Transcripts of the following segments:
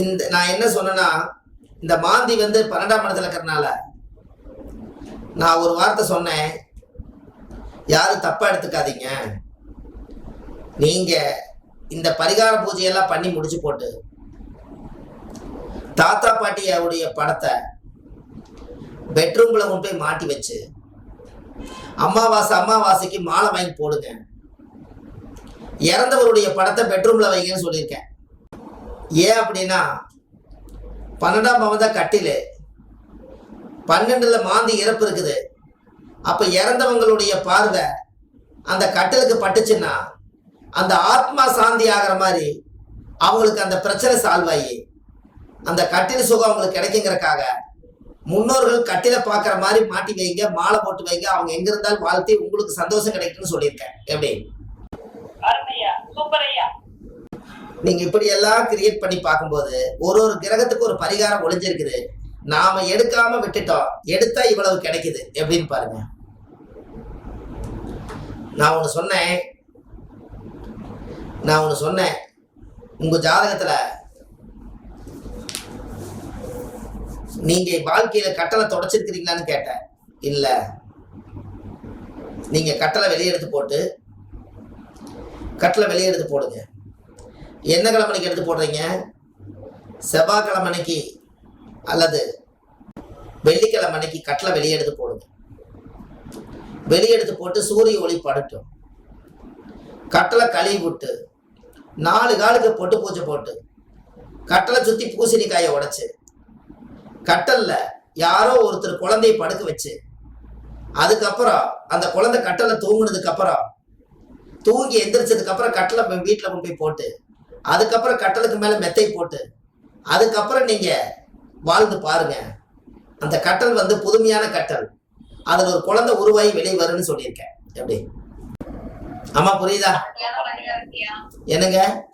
இந்த நான் என்ன சொன்னேன்னா இந்த மாந்தி வந்து பன்னெண்டாம் இடத்துல இருக்கிறனால நான் ஒரு வார்த்தை சொன்னேன். யாரும் தப்பா எடுத்துக்காதீங்க. நீங்க இந்த பரிகார பூஜையெல்லாம் பண்ணி முடிச்சு போட்டு தாத்தா பாட்டியாவுடைய படத்தை பெட்ரூம்ல கொண்டு போய் மாட்டி வச்சு அம்மாவாசை அமாவாசைக்கு மாலை வாங்கி போடுங்க. இறந்தவருடைய படத்தை பெட்ரூம்ல வைங்கன்னு சொல்லியிருக்கேன். ஏன் அப்படின்னா பன்னெண்டாம் பவன் தான் கட்டில் பன்னெண்டில் மாந்தி இறப்பு இருக்குது. அப்போ இறந்தவங்களுடைய பார்வை அந்த கட்டிலுக்கு பட்டுச்சுன்னா அந்த ஆத்மா சாந்தி ஆகிற மாதிரி அவங்களுக்கு அந்த பிரச்சனை சால்வ் ஆகி அந்த கட்டில் சுகம் அவங்களுக்கு கிடைக்குங்கிறக்காக முன்னோர்கள் கட்டில பார்க்குற மாதிரி மாட்டி வைங்க மாலை போட்டு வைங்க அவங்க எங்க இருந்தாலும் வாழ்த்தி உங்களுக்கு சந்தோஷம் கிடைக்கும்னு சொல்லியிருக்கேன். எப்படி? சூப்பர் ஐயா. நீங்க இப்படி எல்லாம் கிரியேட் பண்ணி பார்க்கும்போது ஒரு ஒரு கிரகத்துக்கு ஒரு பரிகாரம் ஒளிஞ்சிருக்குது. நாம எடுக்காம விட்டுட்டோம். எடுத்தா இவ்வளவு கிடைக்குது. எப்படின்னு பாருங்க. நான் ஒன்று சொன்னேன். நான் ஒன்று சொன்னேன். உங்க ஜாதகத்துல நீங்க வாழ்க்கையில கட்டளை தொடச்சிருக்கிறீங்களான்னு கேட்டேன். இல்ல. நீங்க கட்டளை வெளியே எடுத்து போட்டு கட்டளை வெளியே எடுத்து போடுங்க. என்ன கிழமைக்கு எடுத்து போடுறீங்க? செவ்வாய்க்கிழமைக்கு அல்லது வெள்ளிக்கிழமைக்கு கட்டில் வெளியே எடுத்து போடுங்க. வெளியே எடுத்து போட்டு சூரிய ஒளி படட்டும். கட்டளை கழுவி விட்டு நாலு காலுக்கு பொட்டு பூஜை போட்டு கட்டளை சுற்றி பூசணிக்காயை உடைச்சு கட்டலில் யாரோ ஒருத்தர் குழந்தையை படுக்க வச்சு அதுக்கப்புறம் அந்த குழந்தை கட்டளை தூங்கினதுக்கப்புறம் தூங்கி எந்திரிச்சதுக்கப்புறம் கட்டளை வீட்டில் கொண்டு போய் போட்டு அதுக்கப்புறம் கட்டலுக்கு மேல மெத்தை போட்டு அதுக்கப்புறம் நீங்க வாழ்ந்து பாருங்க. அந்த கட்டல் வந்து புதுமையான கட்டல். அதுல ஒரு குழந்தை உருவாகி வெளியே வரும்னு சொல்லியிருக்கேன். எப்படி? ஆமா புரியுதா? என்னங்க?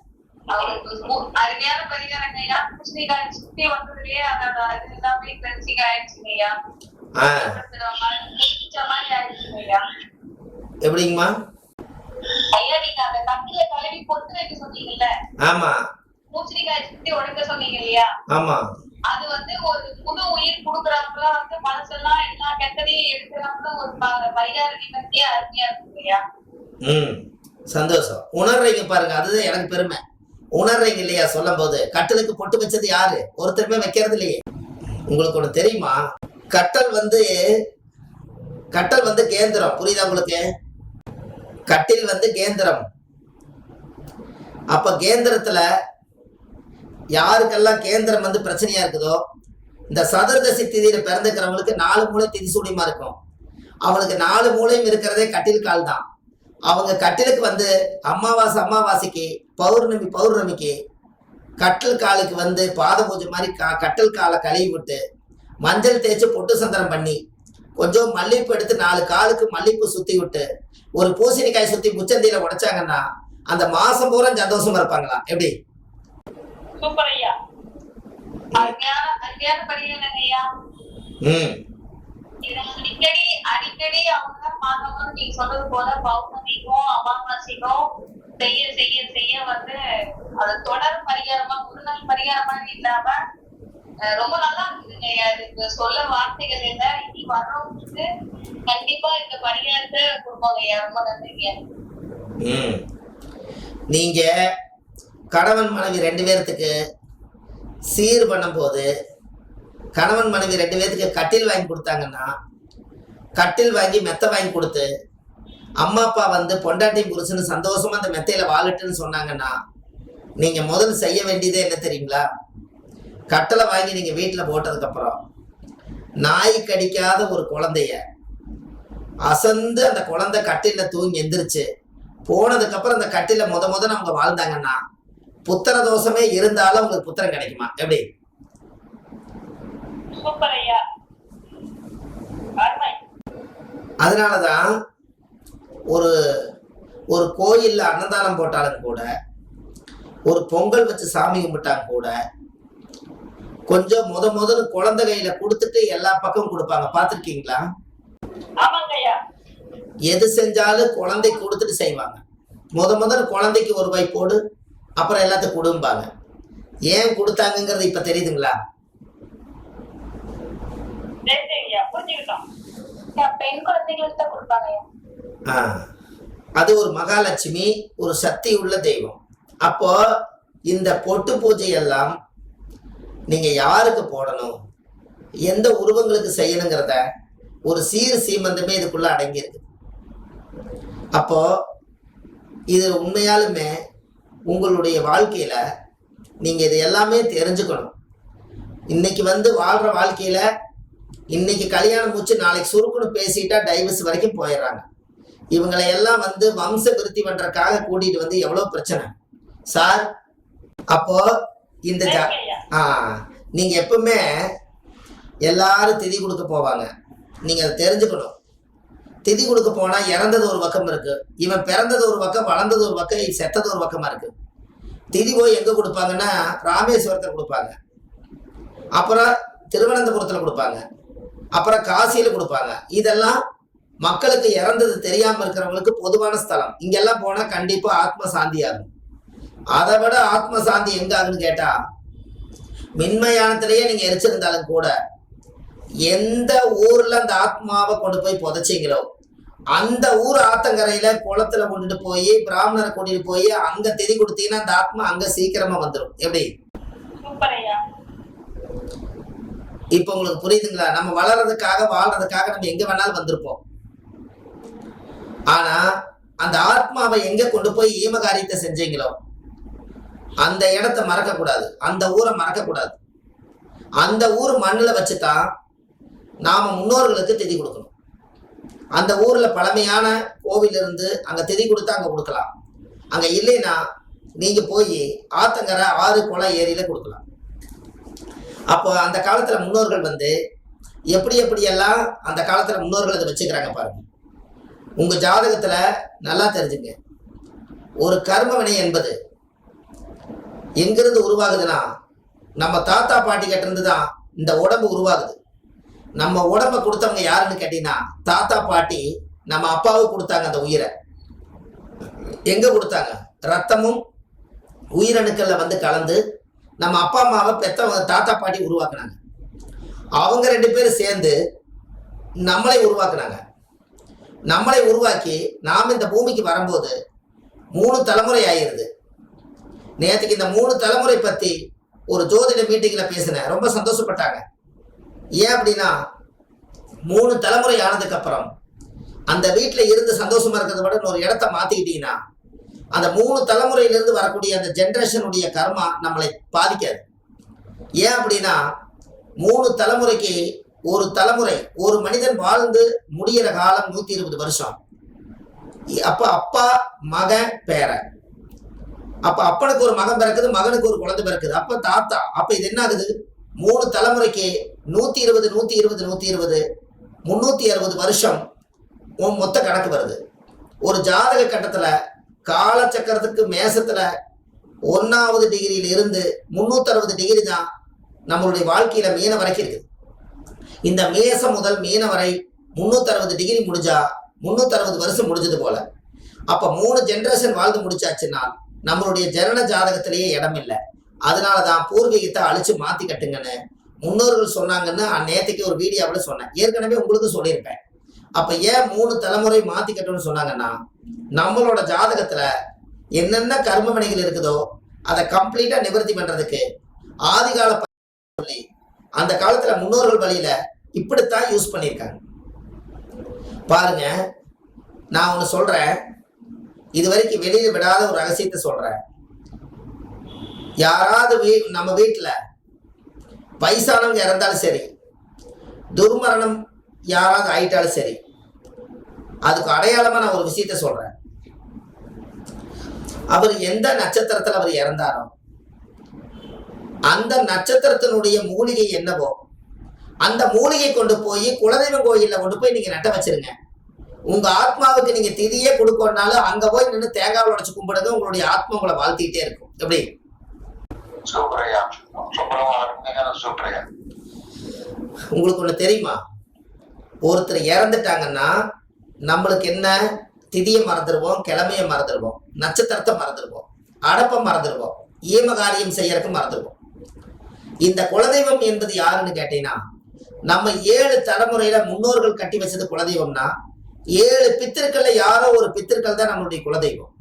எப்படிங்கம்மா? ஆமா. பூசணிக்காய் சுத்தி உடைக்க சொன்னீங்க இல்லையா? ஆமா. அது வந்து ஒரு புது உயிர் கொடுக்குறவங்கள வந்து மனசெல்லாம் எல்லா கெட்டதையும் எடுக்கிறவங்க ஒரு பரிகார அருமையா இருக்கு இல்லையா? ம். சந்தோஷம். உணர்றீங்க பாருங்க. அதுதான் எனக்கு பெருமை. உணர்றீங்க இல்லையா சொல்லும் போது கட்டலுக்கு பொட்டு வச்சது யாரு? ஒருத்தருமே வைக்கிறது இல்லையே. உங்களுக்கு ஒண்ணு தெரியுமா? கட்டல் வந்து கட்டல் வந்து கேந்திரம். புரியுதா உங்களுக்கு? கட்டில் வந்து கேந்திரம். அப்ப கேந்திரத்துல யாருக்கெல்லாம் கேந்திரம் வந்து பிரச்சனையா இருக்குதோ இந்த சதுர்தசி திதியில பிறந்துக்கிறவங்களுக்கு நாலு மூளை திதிசூடியமா இருக்கும். அவனுக்கு நாலு மூளையும் இருக்கிறதே கட்டில் கால் தான். அவங்க கட்டிலுக்கு வந்து அமாவாசை அமாவாசைக்கு பௌர்ணமி பௌர்ணமிக்கு கட்டில் காலுக்கு வந்து பாத பூஜை மாதிரி கா கட்டில் காலை கழுவி விட்டு மஞ்சள் தேய்ச்சி பொட்டு சந்திரம் பண்ணி கொஞ்சம் மல்லிகைப்பூ எடுத்து நாலு காலுக்கு மல்லிகைப்பூ சுத்தி விட்டு ஒரு பூசணிக்காய் சுத்தி முச்சந்தியில உடைச்சாங்கன்னா அந்த மாசம் பூரா சந்தோஷமா இருப்பாங்களா? எப்படி? அடிக்கடி அடிக்கடி அவங்க பார்க்கணும் நீங்க சொன்னது போல பௌர்ணமிக்கும் அமாவாசைக்கும் செய்ய செய்ய செய்ய வந்து அது தொடர் பரிகாரமா ஒரு நாள் பரிகாரம் இல்லாம ரொம்ப நல்லா இருக்குதுங்க சொல்ல வார்த்தைகள் இல்ல இனி வர்றவங்களுக்கு கண்டிப்பா இந்த பணியாற்ற கொடுப்பாங்க. ஐயா ரொம்ப நன்றிங்க. ம். நீங்க கணவன் மனைவி ரெண்டு பேர்த்துக்கு சீர் பண்ணும்போது கணவன் மனைவி ரெண்டு பேர்த்துக்கு கட்டில் வாங்கி கொடுத்தாங்கன்னா கட்டில் வாங்கி மெத்தை வாங்கி கொடுத்து அம்மா அப்பா வந்து பொண்டாட்டி புருஷன்னு சந்தோஷமா அந்த மெத்தையில வாழட்டுன்னு சொன்னாங்கன்னா நீங்க முதல்ல செய்ய வேண்டியதே என்ன தெரியுங்களா? கட்டளை வாங்கி நீங்க வீட்டுல போட்டதுக்கு அப்புறம் நாய் கடிக்காத ஒரு குழந்தைய அசந்து அந்த குழந்தை கட்டில தூங்கி எந்திரிச்சு போனதுக்கு அப்புறம் அந்த கட்டில முத முதல்ல அவங்க வாழ்ந்தாங்கன்னா புத்திர தோஷமே இருந்தாலும் அவங்களுக்கு புத்திரம் கிடைக்குமா? எப்படி? அதனாலதான் ஒரு ஒரு கோயில்ல அன்னதானம் போட்டாலும் கூட ஒரு பொங்கல் வச்சு சாமி கும்பிட்டாங்க கூட கொஞ்சம் முத முதல்ல குழந்தை கையில கொடுத்துட்டு எல்லா பக்கம் கொடுப்பாங்க. ஐயா எது செஞ்சாலும் குழந்தை கொடுத்துட்டு செய்வாங்க. முத முதல்ல குழந்தைக்கு ஒரு வாய் போடு அப்புறம் எல்லாத்துக்கும் கொடும்பாங்க. ஏன் கொடுத்தாங்கங்கிறது இப்ப தெரியுதுங்களா? அது ஒரு மகாலட்சுமி ஒரு சக்தி உள்ள தெய்வம். அப்போ இந்த பொட்டு பூஜை எல்லாம் நீங்க யாருக்கு போடணும்? எந்த உருவங்களுக்கு செய்யணுங்கிறத ஒரு சீர் சீமந்தமே இதுக்குள்ள அடங்கியிருக்கு. அப்போ இது உண்மையாலுமே உங்களுடைய வாழ்க்கையில நீங்க இது எல்லாமே தெரிஞ்சுக்கணும். இன்னைக்கு வந்து வாழ்ற வாழ்க்கையில இன்னைக்கு கல்யாணம் முடிச்சு நாளைக்கு சுருக்குன்னு பேசிட்டா டைவர்ஸ் வரைக்கும் போயிடுறாங்க. இவங்களை எல்லாம் வந்து வம்ச விருத்தி பண்றதுக்காக கூட்டிட்டு வந்து எவ்வளவு பிரச்சனை? சார் அப்போ இந்த ஜா ஆ நீங்கள் எப்பவுமே எல்லாரும் திதி கொடுக்க போவாங்க. நீங்கள் அதை தெரிஞ்சுக்கணும். திதி கொடுக்க போனால் இறந்தது ஒரு பக்கம் இருக்குது இவன் பிறந்தது ஒரு பக்கம் வளர்ந்தது ஒரு பக்கம் செத்தது ஒரு பக்கமாக இருக்குது திதி போய் எங்கே கொடுப்பாங்கன்னா ராமேஸ்வரத்தில் கொடுப்பாங்க. அப்புறம் திருவனந்தபுரத்தில் கொடுப்பாங்க. அப்புறம் காசியில் கொடுப்பாங்க. இதெல்லாம் மக்களுக்கு இறந்தது தெரியாமல் இருக்கிறவங்களுக்கு பொதுவான ஸ்தலம். இங்கெல்லாம் போனால் கண்டிப்பாக ஆத்ம சாந்தி ஆகும். அதை விட ஆத்ம சாந்தி எங்க ஆகுன்னு கேட்டால் மின்மயானத்திலேயே நீங்க எரிச்சிருந்தாலும் கூட எந்த ஊர்ல அந்த ஆத்மாவை கொண்டு போய் புதைச்சீங்களோ அந்த ஊர் ஆத்தங்கரையில குளத்துல கொண்டுட்டு போய் பிராமணரை கூட்டிட்டு போய் அங்க திதி கொடுத்தீங்கன்னா அந்த ஆத்மா அங்க சீக்கிரமா வந்துடும் எப்படி? இப்ப உங்களுக்கு புரியுதுங்களா? நம்ம வளர்றதுக்காக வாழ்றதுக்காக நம்ம எங்க வேணாலும் வந்திருப்போம். ஆனா அந்த ஆத்மாவை எங்க கொண்டு போய் ஈமகாரியத்தை செஞ்சீங்களோ அந்த இடத்த மறக்க கூடாது அந்த ஊரை மறக்க கூடாது அந்த ஊர் மண்ணில் வச்சு தான் நாம் முன்னோர்களுக்கு திதி கொடுக்கணும். அந்த ஊரில் பழமையான கோவில் இருந்து அங்கே திதி கொடுத்து அங்கே கொடுக்கலாம். அங்கே இல்லைன்னா நீங்கள் போய் ஆத்தங்கரை ஆறு குளம் ஏரியில் கொடுக்கலாம். அப்போ அந்த காலத்தில் முன்னோர்கள் வந்து எப்படி எப்படியெல்லாம் அந்த காலத்தில் முன்னோர்கள் அதை வச்சுக்கிறாங்க பாருங்க. உங்கள் ஜாதகத்தில் நல்லா தெரிஞ்சுங்க. ஒரு கர்மவினை என்பது எங்கிருந்து உருவாகுதுன்னா நம்ம தாத்தா பாட்டி கிட்டேருந்து தான் இந்த உடம்பு உருவாகுது. நம்ம உடம்ப கொடுத்தவங்க யாருன்னு கேட்டீங்கன்னா தாத்தா பாட்டி நம்ம அப்பாவுக்கு கொடுத்தாங்க அந்த உயிரை. எங்க கொடுத்தாங்க? ரத்தமும் உயிரணுக்களில் வந்து கலந்து நம்ம அப்பா அம்மாவை பெற்றவங்க தாத்தா பாட்டி உருவாக்குனாங்க. அவங்க ரெண்டு பேரும் சேர்ந்து நம்மளை உருவாக்குனாங்க. நம்மளை உருவாக்கி நாம் இந்த பூமிக்கு வரும்போது மூணு தலைமுறை ஆயிடுது நேற்றுக்கு இந்த மூணு தலைமுறை பற்றி ஒரு ஜோதிட மீட்டிங்கில் பேசினேன் ரொம்ப சந்தோஷப்பட்டாங்க. ஏன் அப்படின்னா மூணு தலைமுறை ஆனதுக்கப்புறம் அந்த வீட்டில் இருந்து சந்தோஷமா இருக்கிறத விட ஒரு இடத்த மாற்றிக்கிட்டீங்கன்னா அந்த மூணு தலைமுறையிலேருந்து வரக்கூடிய அந்த ஜென்ரேஷனுடைய கர்மா நம்மளை பாதிக்காது. ஏன் அப்படின்னா மூணு தலைமுறைக்கு ஒரு தலைமுறை ஒரு மனிதன் வாழ்ந்து முடியிற காலம் நூற்றி இருபது வருஷம். அப்போ அப்பா மகன் பேரன். அப்ப அப்பனுக்கு ஒரு மகன் பிறக்குது மகனுக்கு ஒரு குழந்தை பிறக்குது. அப்ப தாத்தா அப்ப இது என்ன ஆகுது மூணு தலைமுறைக்கு நூத்தி இருபது நூத்தி இருபது நூத்தி இருபது முன்னூத்தி அறுபது வருஷம் உன் மொத்த கணக்கு வருது. ஒரு ஜாதக கட்டத்துல காலச்சக்கரத்துக்கு மேசத்துல ஒன்னாவது டிகிரியில இருந்து முன்னூத்தி அறுபது டிகிரி தான் நம்மளுடைய வாழ்க்கையில மீன வரைக்கும் இருக்குது. இந்த மேசம் முதல் மீன வரை முன்னூத்தி அறுபது டிகிரி முடிஞ்சா முன்னூத்தி அறுபது வருஷம் முடிஞ்சது போல. அப்ப மூணு ஜென்ரேஷன் வாழ்ந்து முடிச்சாச்சுன்னா நம்மளுடைய ஜனன ஜாதகத்திலேயே இடம் இல்லை அதனாலதான் பூர்வீகத்தை அழிச்சு மாத்தி கட்டுங்கன்னு முன்னோர்கள் சொன்னாங்கன்னு நேற்றுக்கு ஒரு வீடியோவில் சொன்னேன். ஏற்கனவே உங்களுக்கு சொல்லியிருப்பேன். அப்ப ஏன் மூணு தலைமுறை மாத்தி கட்டணும்னு சொன்னாங்கன்னா நம்மளோட ஜாதகத்துல என்னென்ன கர்ம வினைகள் இருக்குதோ அதை கம்ப்ளீட்டா நிவர்த்தி பண்றதுக்கு ஆதிகால சொல்லி அந்த காலத்துல முன்னோர்கள் வழியில இப்படித்தான் யூஸ் பண்ணியிருக்காங்க. பாருங்க நான் ஒன்று சொல்றேன். இது வரைக்கும் வெளியில விடாத ஒரு ரகசியத்தை சொல்றேன். யாராவது வீ நம்ம வீட்டில் வயசானவங்க இறந்தாலும் சரி துர்மரணம் யாராவது ஆயிட்டாலும் சரி அதுக்கு அடையாளமாக நான் ஒரு விஷயத்த சொல்கிறேன் அவர் எந்த நட்சத்திரத்தில் அவர் இறந்தாரோ அந்த நட்சத்திரத்தினுடைய மூலிகை என்னவோ அந்த மூலிகை கொண்டு போய் குலதெய்வம் கோயில்ல கொண்டு போய் நீங்கள் நட்ட வச்சிருங்க. உங்க ஆத்மாவுக்கு நீங்க திதியே கொடுக்கணும்னாலும் அங்க போய் நின்று தேங்காய் உடைச்சு கும்பிடுங்க உங்களுடைய ஆத்மா உங்களை வாழ்த்திக்கிட்டே இருக்கும். எப்படி? உங்களுக்கு ஒண்ணு தெரியுமா? ஒருத்தர் இறந்துட்டாங்கன்னா நம்மளுக்கு என்ன? திதியை மறந்துடுவோம் கிழமைய மறந்துடுவோம் நட்சத்திரத்தை மறந்துடுவோம் அடப்பை மறந்துடுவோம் ஈமகாரியம் செய்யறதுக்கு மறந்துடுவோம் இந்த குலதெய்வம் என்பது யாருன்னு கேட்டீங்கன்னா நம்ம ஏழு தலைமுறையில முன்னோர்கள் கட்டி வச்சது குலதெய்வம்னா ஏழு பித்திருக்கள்ல யாரோ ஒரு பித்திருக்கள் தான் நம்மளுடைய குலதெய்வம்.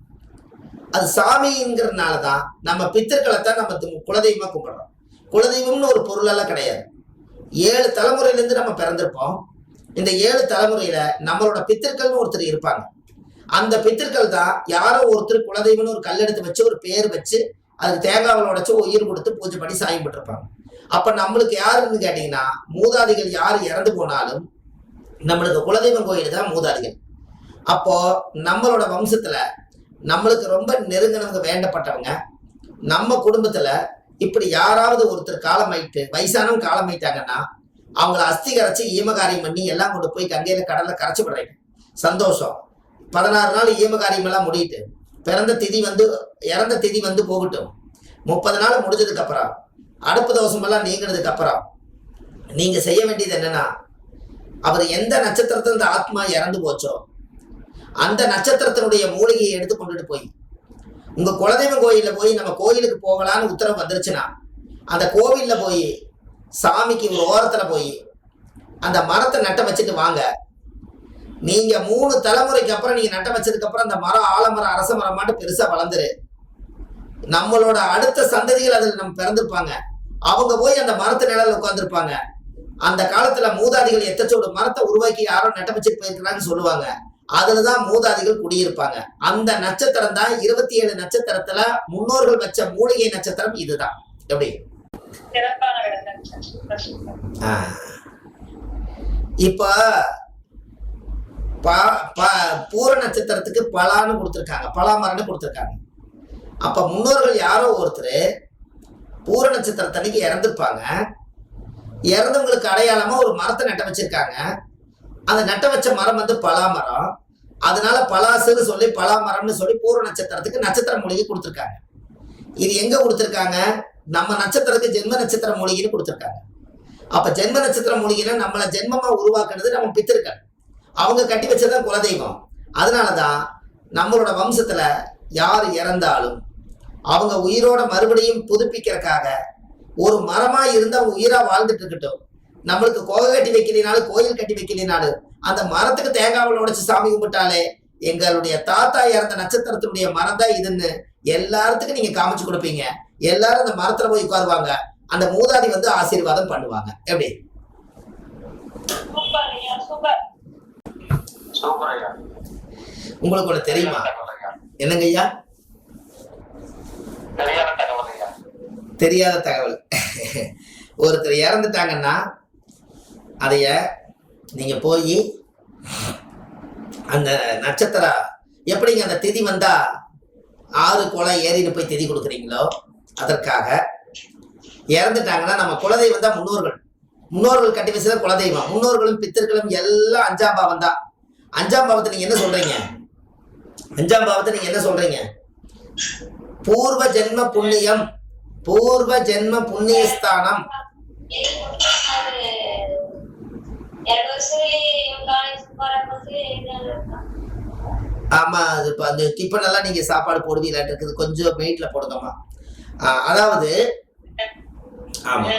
அது சாமிங்கிறதுனால தான் நம்ம பித்திருக்களை தான் நம்ம குலதெய்வமாக குலதெய்வமா கும்பிடுறோம். குலதெய்வம்னு ஒரு பொருளெல்லாம் கிடையாது. ஏழு தலைமுறையிலேருந்து நம்ம பிறந்திருப்போம். இந்த ஏழு தலைமுறையில நம்மளோட பித்திருக்கள்னு ஒருத்தர் இருப்பாங்க. அந்த பித்திருக்கள் தான் யாரோ ஒருத்தர் குலதெய்வம்னு ஒரு கல் எடுத்து வச்சு ஒரு பேர் வச்சு அதுக்கு தேங்காவில் உடைச்சு உயிர் கொடுத்து பூஜை பண்ணி சாயம் பட்டிருப்பாங்க அப்ப நம்மளுக்கு யாருன்னு கேட்டீங்கன்னா மூதாதிகள் யார் இறந்து போனாலும் நம்மளுக்கு குலதெய்வம் கோயில் தான் மூதாதிகள். அப்போ நம்மளோட வம்சத்துல நம்மளுக்கு ரொம்ப நெருங்கினவங்க வேண்டப்பட்டவங்க. நம்ம குடும்பத்துல இப்படி யாராவது ஒருத்தர் காலமாயிட்டு வயசானவங்க காலமாயிட்டாங்கன்னா அவங்கள அஸ்தி கரைச்சி ஈமகாரியம் பண்ணி எல்லாம் கொண்டு போய் கங்கையில கடல்ல கரைச்சி விடுறீங்க. சந்தோஷம். பதினாறு நாள் ஈமகாரியம் எல்லாம் முடியிட்டு பிறந்த திதி வந்து இறந்த திதி வந்து போகட்டும். முப்பது நாள் முடிஞ்சதுக்கு அப்புறம் அடுப்பு தோசமெல்லாம் நீங்கினதுக்கு அப்புறம் நீங்க செய்ய வேண்டியது என்னன்னா அவர் எந்த நட்சத்திரத்துல இந்த ஆத்மா இறந்து போச்சோ அந்த நட்சத்திரத்தினுடைய மூலிகையை எடுத்து கொண்டுட்டு போய் உங்க குலதெய்வ கோயில்ல போய் நம்ம கோயிலுக்கு போகலான்னு உத்தரவு வந்துருச்சுன்னா அந்த கோவில்ல போய் சாமிக்கு ஒரு ஓரத்துல போய் அந்த மரத்தை நட்ட வச்சுட்டு வாங்க. நீங்க மூணு தலைமுறைக்கு அப்புறம் நீங்க நட்ட வச்சதுக்கு அப்புறம் அந்த மரம் ஆலமரம் அரச மரம் மாட்டு பெருசா வளர்ந்துரு. நம்மளோட அடுத்த சந்ததிகள் அதில் நம்ம பிறந்திருப்பாங்க. அவங்க போய் அந்த மரத்து நிழல் உட்காந்துருப்பாங்க அந்த காலத்துல மூதாதிகள் எத்தச்சோடு மரத்தை உருவாக்கி யாரோ நட்ட வச்சுட்டு போயிருக்கிறாங்கன்னு சொல்லுவாங்க. அதுலதான் மூதாதிகள் குடியிருப்பாங்க. அந்த நட்சத்திரம் தான் இருபத்தி ஏழு நட்சத்திரத்துல முன்னோர்கள் வச்ச மூலிகை நட்சத்திரம் இதுதான். எப்படி? இப்ப ப- ப- பூர நட்சத்திரத்துக்கு பலான்னு கொடுத்துருக்காங்க. பலாமரன்னு கொடுத்துருக்காங்க. அப்ப முன்னோர்கள் யாரோ ஒருத்தர் பூர நட்சத்திரத்தன்னைக்கு இறந்துருப்பாங்க. இறந்தவங்களுக்கு அடையாளமா ஒரு மரத்தை நட்ட வச்சிருக்காங்க. அந்த நட்ட வச்ச மரம் வந்து பலாமரம். அதனால பலாசுன்னு சொல்லி பலாமரம்னு சொல்லி பூர்வ நட்சத்திரத்துக்கு நட்சத்திர மூலிகை கொடுத்துருக்காங்க. இது எங்க கொடுத்துருக்காங்க? நம்ம நட்சத்திரத்துக்கு ஜென்ம நட்சத்திர மூலிகைன்னு கொடுத்துருக்காங்க. அப்ப ஜென்ம நட்சத்திர மூலிகைனா நம்மளை ஜென்மமா உருவாக்குனது நம்ம பித்திருக்கள். அவங்க கட்டி வச்சதுதான் குலதெய்வம். அதனாலதான் நம்மளோட வம்சத்துல யார் இறந்தாலும் அவங்க உயிரோட மறுபடியும் புதுப்பிக்கிறதுக்காக ஒரு மரமா இருந்து அவங்க உயிரா வாழ்ந்துட்டு இருக்கட்டும். நம்மளுக்கு கோகை கட்டி வைக்கலினாலும் கோயில் கட்டி வைக்கலினாலும் அந்த மரத்துக்கு தேங்காவில் உடைச்சு சாமி கும்பிட்டாலே எங்களுடைய தாத்தா இறந்த நட்சத்திரத்தினுடைய மரம் தான் இதுன்னு எல்லாத்துக்கும் நீங்க காமிச்சு கொடுப்பீங்க. எல்லாரும் அந்த மரத்துல போய் உட்காருவாங்க. அந்த மூதாதி வந்து ஆசீர்வாதம் பண்ணுவாங்க. எப்படி? சூப்பர் ஐயா சூப்பர். சூப்பர் ஐயா உங்களுக்கு ஒண்ணு தெரியுமா? என்னங்க ஐயா தெரியாத தகவல். ஒருத்தர் இறந்துட்டாங்கன்னா அதைய நீங்கள் போய் அந்த நட்சத்திரம் எப்படிங்க அந்த திதி வந்தா ஆறு குளம் ஏறின்னு போய் திதி கொடுக்குறீங்களோ அதற்காக இறந்துட்டாங்கன்னா நம்ம குலதெய்வம் தான் முன்னோர்கள். முன்னோர்கள் கட்டி வச்சது குலதெய்வம். முன்னோர்களும் பித்தர்களும் எல்லாம் அஞ்சாம் பாவம் தான். அஞ்சாம் பாவத்தை நீங்க என்ன சொல்றீங்க? அஞ்சாம் பாவத்தை நீங்க என்ன சொல்றீங்க? பூர்வ ஜென்ம புண்ணியம். பூர்வ ஜென்ம புண்ணியஸ்தானம். ஆமா அது இப்போ அந்த டிஃபனெல்லாம் நீங்க சாப்பாடு போடுவீங்களாட்டு இருக்குது. கொஞ்சம் மீட்ல போடுங்கம்மா. அதாவது ஆமா.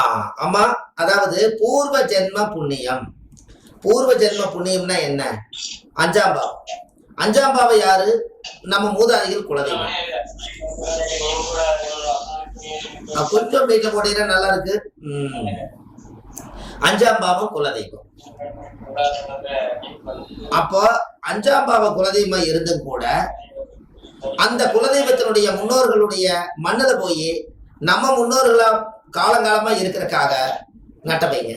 ஆ ஆமா அதாவது பூர்வ ஜென்ம புண்ணியம். பூர்வ ஜென்ம புண்ணியம்னா என்ன? அஞ்சாம் பாவம். அஞ்சாம் பாவம் யாரு? நம்ம மூதாதிகள் குலதெய்வம். கொஞ்சம் வெயிட்ல போட்டீங்கன்னா நல்லா இருக்கு. அஞ்சாம் பாவம் குலதெய்வம். அப்போ அஞ்சாம் பாவ குலதெய்வம் இருந்தும் கூட அந்த குலதெய்வத்தினுடைய முன்னோர்களுடைய மண்ணில் போய் நம்ம முன்னோர்களா காலங்காலமா இருக்கிறக்காக நட்ட வைங்க